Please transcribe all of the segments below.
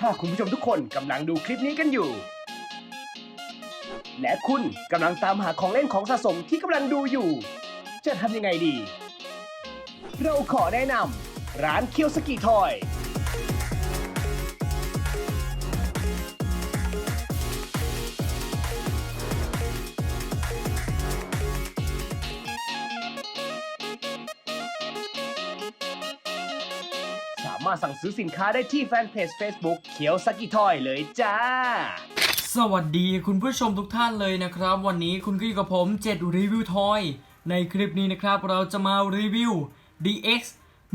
ถ้าคุณผู้ชมทุกคนกำลังดูคลิปนี้กันอยู่ และคุณกำลังตามหาของเล่นของสะสมที่กำลังดูอยู่ จะทำยังไงดี เราขอแนะนำร้านเคียวสกีทอยามารถสั่งซื้อสินค้าได้ที่แฟนเพจ Facebook เคียวสกิทอยเลยจ้า สวัสดีคุณผู้ชมทุกท่านเลยนะครับ วันนี้คุณก็อยู่กับผม7รีวิวทอยในคลิปนี้นะครับ เราจะมารีวิว DX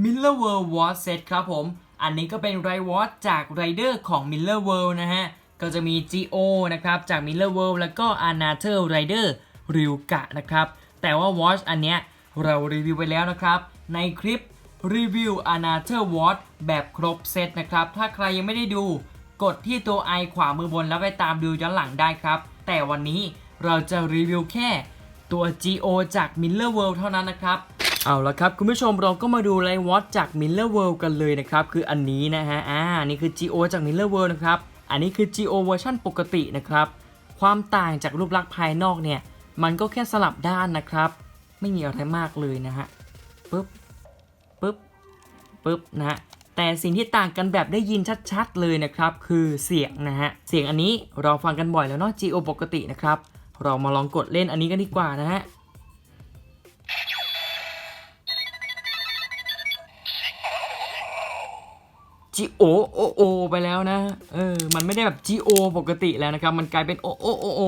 Miller World Watch Set ครับผม อันนี้ก็เป็นไรวอตจากไรเดอร์ของ Miller World นะฮะ ก็จะมี GO นะครับจาก Miller World แล้วก็ a n a t e r Rider ริวกะนะครับ แต่ว่า Watch อันเนี้ยเรารีวิวไปแล้วนะครับ ในคลิป รีวิว a n a t e r Watch แบบครบเซตนะครับ ถ้าใครยังไม่ได้ดู กดที่ตัวไอขวามือบนแล้วไปตามดูย้อนหลังได้ครับ แต่วันนี้เราจะรีวิวแค่ตัว GO จาก Miller World เท่านั้นนะครับ เอาละครับ คุณผู้ชมเราก็มาดูไลวอตจาก Miller World กันเลยนะครับ คืออันนี้นะฮะ อ่า นี่คือ GO จาก Miller World นะครับ อันนี้คือ GO เวอร์ชันปกตินะครับ ความต่างจากรูปลักษณ์ภายนอกเนี่ย มันก็แค่สลับด้านนะครับ ไม่มีอะไรมากเลยนะฮะ ปึ๊บ ปึ๊บนะแต่สิ่งที่ต่างกันแบบได้ยินชัดๆเลยนะครับ คือเสียงนะฮะ เสียงอันนี้เราฟังกันบ่อยแล้วเนาะ GO ปกตินะครับ เรามาลองกดเล่นอันนี้กันดีกว่านะฮะ GO โอโอโอไปแล้วนะ เออ มันไม่ได้แบบ GO ปกติแล้วนะครับ มันกลายเป็นโอโอโอโอ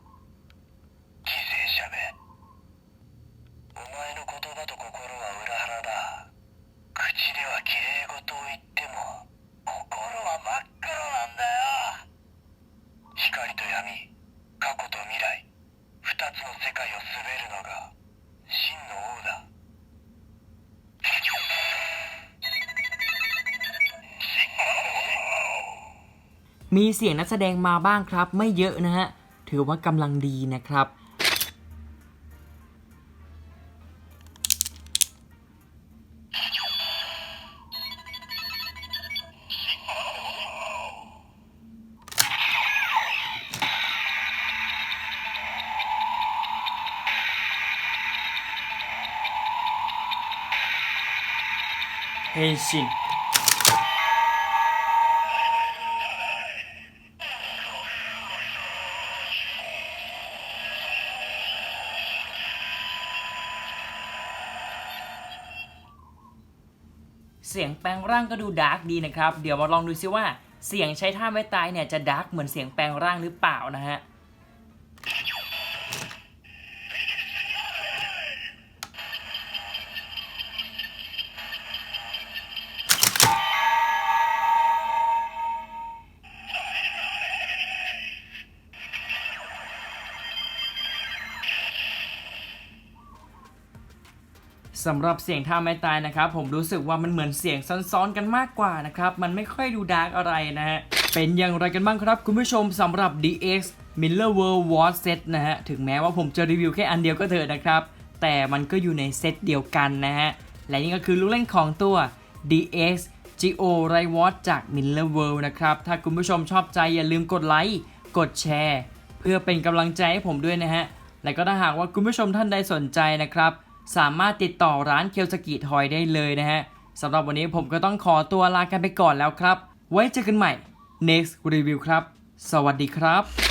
光と闇過去と未来二つの世界を滑るのが真の王だ มีเสียงนักแสดงมาบ้างครับ ไม่เยอะนะฮะ ถือว่ากำลังดีนะครับ เฮชินเสียงแปลงร่างก็ดูดาร์กดีนะครับ เดี๋ยวมาลองดูซิว่าเสียงใช้ท่าไม่ตายเนี่ยจะดาร์กเหมือนเสียงแปลงร่างหรือเปล่านะฮะ สำหรับเสียงท่าไม่ตายนะครับ ผมรู้สึกว่ามันเหมือนเสียงซ้อนๆกันมากกว่านะครับ มันไม่ค่อยดูดาร์กอะไรนะฮะ เป็นอย่างไรกันบ้างครับ คุณผู้ชมสำหรับ DX Miller World Watch Set นะฮะ ถึงแม้ว่าผมจะรีวิวแค่อันเดียวก็เถอะนะครับ แต่มันก็อยู่ในเซตเดียวกันนะฮะ และนี่ก็คือลูกเล่นของตัว DX GO r i Watch จาก Miller World นะครับ ถ้าคุณผู้ชมชอบใจอย่าลืมกดไลค์ กดแชร์ เพื่อเป็นกำลังใจให้ผมด้วยนะฮะ และก็ถ้าหากว่าคุณผู้ชมท่านใดสนใจนะครับ สามารถติดต่อร้านเคียวสกิทอยได้เลยนะฮะสำหรับวันนี้ผมก็ต้องขอตัวลากันไปก่อนแล้วครับ ไว้เจอกันใหม่ next review ครับ สวัสดีครับ